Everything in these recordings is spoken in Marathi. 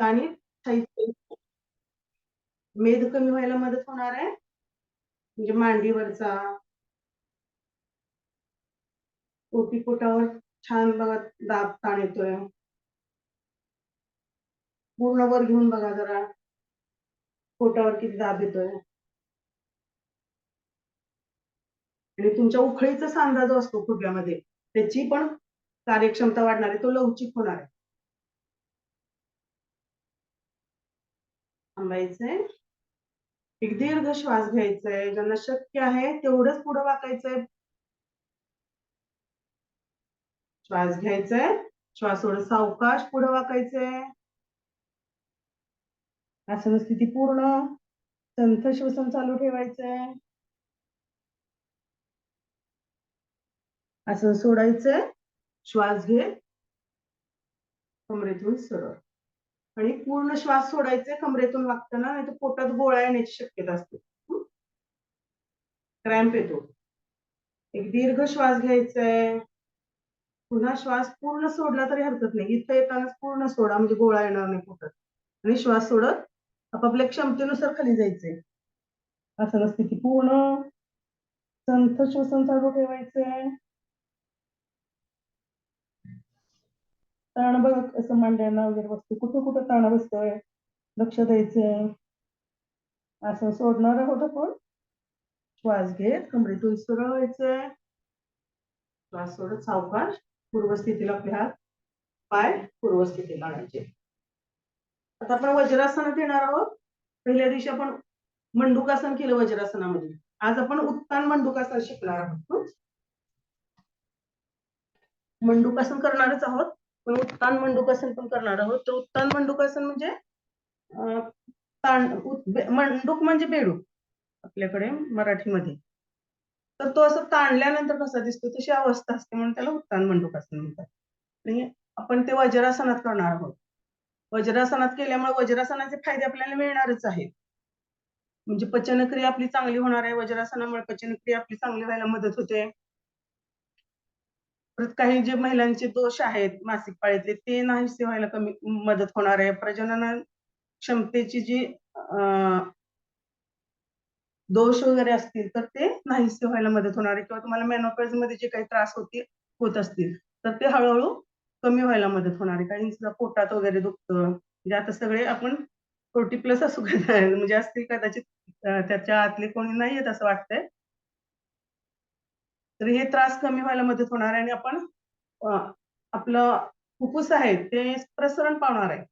आणि मेद कमी व्हायला मदत होणार आहे. म्हणजे मांडीवरचा. पोटावर छान बघा दाब ताण येतोय. पूर्ण वर घेऊन बघा जरा. पोटावर किती दाब येतोय. आणि तुमच्या उखळीचा सांधा जो असतो खुट्यामध्ये त्याची पण कार्यक्षमता वाढणार आहे तो लवचिक होणार आहे. थांबायचंय. एक दीर्घ श्वास घ्यायचाय. ज्यांना शक्य आहे तेवढंच पुढे वाकायचंय. श्वास घ्यायचाय. श्वास थोडं सावकाश पुढे वाकायचंय. आसन स्थिती पूर्ण. संथ श्वसन चालू ठेवायचंय. असं सोडायचंय. श्वास घे कमरेतून सरळ. आणि पूर्ण श्वास सोडायचे कमरेतून वागताना नाही तर पोटात गोळा येण्याची शक्यता असते. क्रॅम्प येतो. एक दीर्घ श्वास घ्यायचाय. पुन्हा श्वास पूर्ण सोडला तरी हरकत नाही. इथं येतानाच पूर्ण सोडा म्हणजे गोळा येणार नाही पोटात. आणि श्वास सोडत आपापल्या क्षमतेनुसार खाली जायचंय. असं स्थिती पूर्ण संथ श्वसन चालू ठेवायचंय. ताण बघ असं मांड्यांना वगैरे बसतो. कुठं कुठं ताण बसतोय? लक्ष द्यायचंय असं सोडणार आहोत आपण श्वास घेत कमरेतून सरळ व्हायचंय श्वास सोडत सावकाश पूर्वस्थितीला आपले हात पाय पूर्वस्थितीला आणायचे. आता आपण वज्रासनात येणार आहोत. पहिल्या दिवशी आपण मंडुकासन केलं वज्रासनामध्ये. आज आपण उत्तान मंडुकासन शिकणार आहोत. मंडुकासन करणारच आहोत. आपण उत्तान मंडुकासन पण करणार आहोत. तर उत्तान मंडुकासन म्हणजे मंडूक म्हणजे बेडूक आपल्याकडे मराठीमध्ये. तर तो असं ताणल्यानंतर कसा दिसतो? तशी अवस्था असते म्हणून त्याला उत्तान मंडुकासन म्हणतात. आणि आपण ते वज्रासनात करणार आहोत. वज्रासनात केल्यामुळे वज्रासनाचे फायदे आपल्याला मिळणारच आहेत. म्हणजे पचनक्रिया आपली चांगली होणार आहे. वज्रासनामुळे पचनक्रिया आपली चांगली व्हायला मदत होते. परत काही जे महिलांचे दोष आहेत मासिक पाळीतले ते नाहीसे व्हायला कमी मदत होणार आहे. प्रजनन क्षमतेची जी दोष वगैरे असतील तर ते नाहीसे व्हायला मदत होणार आहे. किंवा तुम्हाला मेनोपॅजमध्ये जे काही त्रास होते होत असतील तर ते हळूहळू कमी व्हायला मदत होणार आहे. काही पोटात वगैरे दुखतं म्हणजे आता सगळे आपण फोर्टी प्लस असू म्हणजे असतील कदाचित त्याच्या आतले कोणी नाही येत असं वाटतंय. तर हे त्रास कमी व्हायला मदत होणार आहे आणि आपण आपलं फुफ्फुस आहे ते प्रसरण पावणार आहे.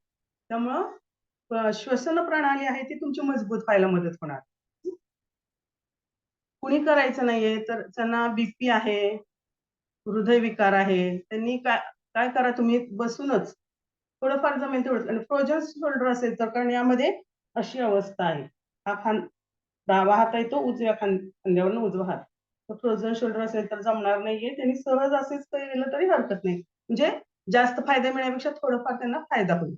त्यामुळं श्वसन प्रणाली आहे ती तुमची मजबूत व्हायला मदत होणार. कुणी करायचं नाहीये तर त्यांना बीपी आहे हृदय विकार आहे त्यांनी काय काय करा तुम्ही? बसूनच थोडंफार जमेल तेवढं आणि फ्रोजन शोल्डर असेल तर कारण यामध्ये अशी अवस्था आहे. हा खान डावा हात आहे तो उजव्या खान खांद्यावर उजवा हात. फ्रोझन शोल्डर असेल तर जमणार नाहीये. त्यांनी सहज असेच केलं तरी हरकत नाही. म्हणजे जास्त फायदा मिळण्यापेक्षा थोडंफार त्यांना फायदा होईल.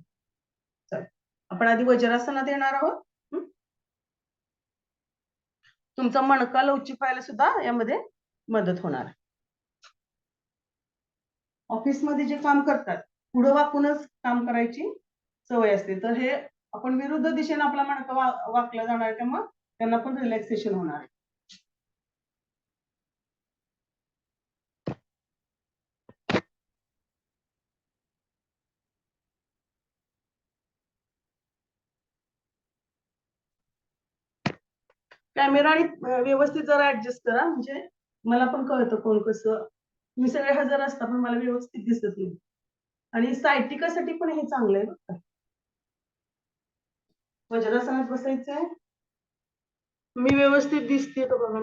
चल आपण आधी वज्रासनात येणार आहोत. तुमचा मणका लवचिक व्हायला सुद्धा यामध्ये मदत होणार. ऑफिसमध्ये जे काम करतात पुढं वाकूनच काम करायची सवय असते. तर हे आपण विरुद्ध दिशेने आपला मणका वाकला जाणार तेव्हा त्यांना पण रिलॅक्सेशन होणार आहे. कॅमेरा आणि व्यवस्थित जरा ऍडजस्ट करा. म्हणजे मला पण कळतं कोण कसं. मी सगळे हजर असता पण मला व्यवस्थित दिसत नाही. आणि सायटिकासाठी पण हे चांगलं आहे बघा वज्रासनात बसायचंय. मी व्यवस्थित दिसते तो बघा.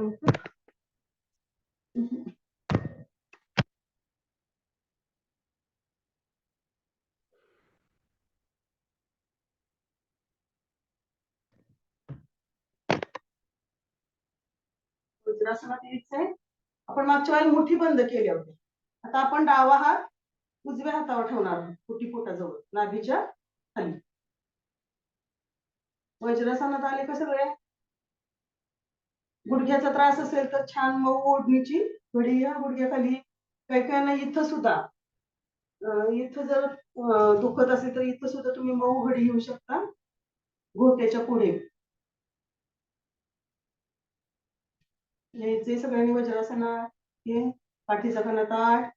वज्रासनात यायचंय आपण मागच्या वेळेला मुठी बंद केली होती आता आपण डावा हात उजव्या हातावर ठेवणार आहोत कुटी पोटाजवळ नाभीच्या खाली. वज्रासनात आले का सगळे? गुडघ्याचा त्रास असेल तर छान मऊ ओढणीची घडी या गुडघ्याखाली. काही काही ना इथं सुद्धा इथं जर दुखत असेल तर इथं सुद्धा तुम्ही मऊ घडी घेऊ शकता. घोट्याच्या पुढे. घ्यायचे सगळ्यांनी वज्रासना हे पाठीचा कणा आठ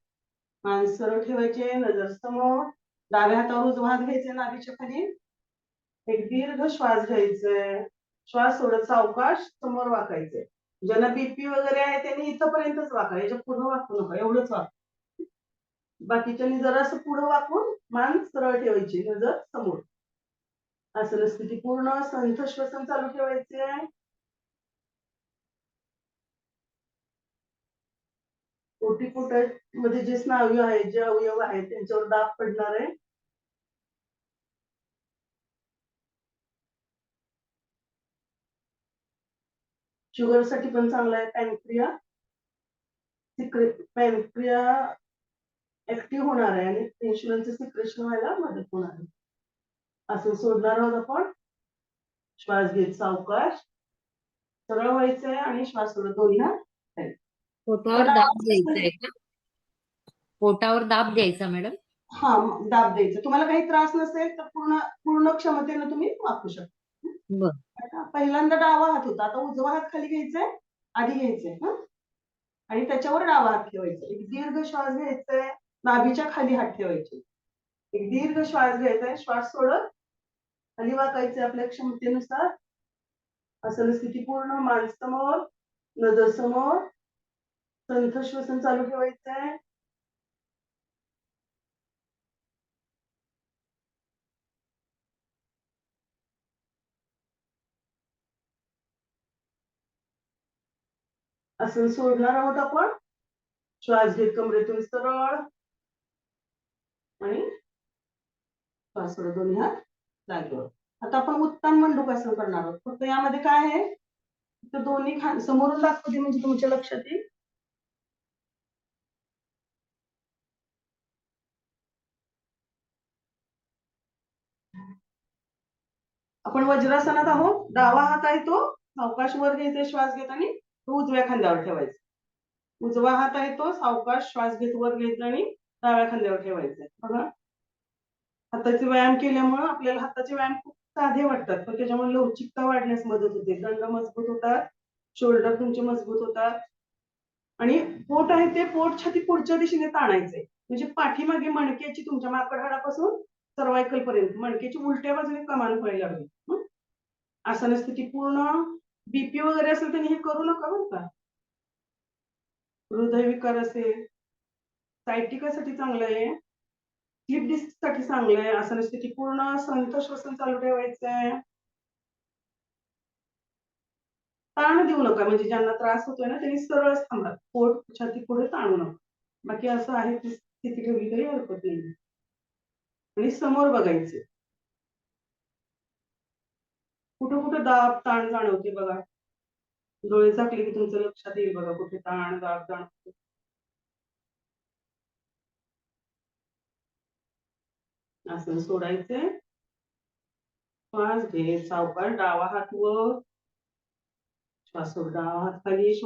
मान सरळ ठेवायचे नजर समोर डाव्या हातावर उजवा हात घ्यायचे नाभीच्या खाली. एक दीर्घ श्वास घ्यायचे. श्वास सोडत सावकाश समोर वाकायचे. ज्यांना बीपी वगैरे आहे त्यांनी इथपर्यंतच वाका. याच्यापुढे वाकू नका एवढंच वाक. बाकीच्यांनी जरासं पुढे वाकून मान सरळ ठेवायची नजर समोर. आसन स्थिती पूर्ण संथ श्वसन चालू ठेवायचे. ओटीपोट मध्ये जे स्नायू जे अवयव आहेत, त्यांच्यावर दाब पडणार आहे. शुगर साठी पण चांगला आहे पॅनक्रिया पॅनक्रिया ऍक्टिव्ह होणार आहे आणि इन्शुलनचं सिक्रेशन व्हायला मदत होणार आहे. असं सोडणार आहोत आपण. श्वास घेत, सावकाश. सरळ व्हायचंय आणि श्वास सोडत पोटावर दाब द्यायचा आहे का? पोटावर दाब द्यायचा मॅडम? हा दाब द्यायचा. तुम्हाला काही त्रास नसेल तर पूर्ण पूर्ण क्षमतेनं तुम्ही वापरू शकता. पहिल्यांदा डावा हात होता. आता उजवा हात खाली घ्यायचाय आधी घ्यायचंय हा? आणि त्याच्यावर डावा हात ठेवायचा. एक दीर्घ श्वास घ्यायचाय नाभीच्या खाली हात ठेवायचे. एक दीर्घ श्वास घ्यायचाय श्वास सोडत खाली वाकायचे आपल्या क्षमतेनुसार. आसन स्थिती पूर्ण मान समोर नजर समोर संथ श्वसन चालू ठेवायचंय. असं सोडणार आहोत आपण. श्वास घेत कमरेतून सरळ. आणि श्वास दोन्ही हात जागेवर आता आपण उत्तान मंडूकासन करणार आहोत. फक्त यामध्ये काय आहे? तर दोन्ही खान समोरून दाखवते म्हणजे तुमच्या लक्षात येईल. आपण वज्रासनात आहोत. डावा हात आहे तो. सावकाश वर घ्यायचा श्वास घेत आणि तो उजव्या खांद्यावर ठेवायचा. उजवा हात आहे तो. सावकाश श्वास घेत वर घ्यायचा आणि डाव्या खांद्यावर ठेवायचा. बघा. हाताचे व्यायाम केल्यामुळे आपल्याला हाताचे व्यायाम खूप साधे वाटतात. पण त्याच्यामुळे लवचिकता वाढण्यास मदत होते. दंड मजबूत होतात. शोल्डर तुमचे मजबूत होतात. आणि पोट आहे ते पोट छाती पुढच्या दिशेने ताणायचे म्हणजे पाठीमागे मणक्याची तुमच्या माकड हाडापासून सर्वायकल पर्यंत मणक्याची उलट्या बाजूने कमान व्हायला लागली. असं नसतं स्थिती पूर्ण बीपी वगैरे असेल तर हे करू नका बरं का. हृदयविकार असेल सायटिकासाठी चांगलं आहे स्लीप डिस्कसाठी चांगलं आहे आसन स्थिती पूर्ण संत श्वसन चालू ठेवायचं आहे. ताण देऊ नका म्हणजे ज्यांना त्रास होतोय ना त्यांनी सरळ थांबा. पोट छाती पुढे ताणू नका. बाकी असं आहे ती स्थिती ठेवली तरी हरकत नाही समोर बघायचे. कुठं कुठं दाब ताण जाणवते बघा. डोळे झाकले की तुमचं लक्षात ताण, दाब जाणवते. सोडायचे. श्वास घे सावकाश डावा हात वर. श्वास डावा हात खाली, श्वास